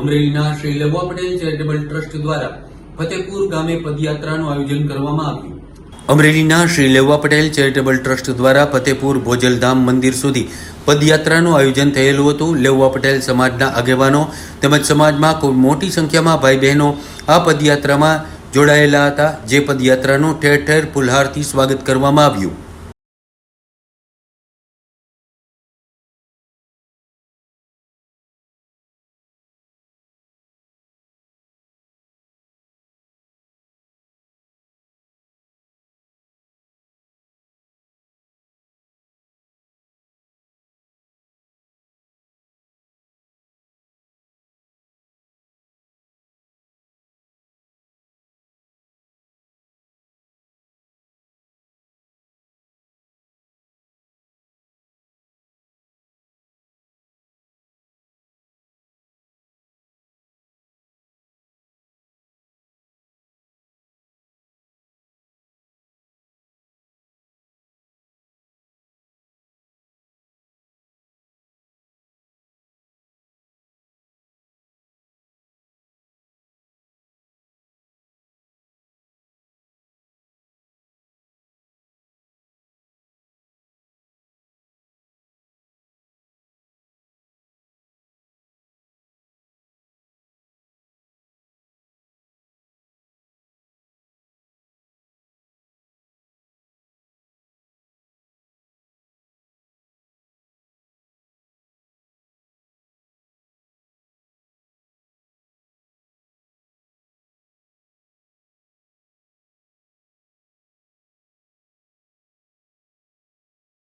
અમરેલીના શ્રી લેવા Patel charitable trust દ્વારા ફતેપુર ગામે પદયાત્રાનું આયોજન કરવામાં આવ્યું. અમરેલીના શ્રી લેવા પટેલ ચેરિટેબલ ટ્રસ્ટ દ્વારા ફતેપુર ભોજલધામ મંદિર સુધી પદયાત્રાનું આયોજન થયેલું હતું. લેવા પટેલ સમાજના આગેવાનો તેમજ સમાજમાં ખૂબ મોટી સંખ્યામાં ભાઈ બહેનો આ પદયાત્રામાં જોડાયેલા હતા. જે પદયાત્રાનું ઠેર ઠેર ફુલહારથી સ્વાગત કરવામાં આવ્યું.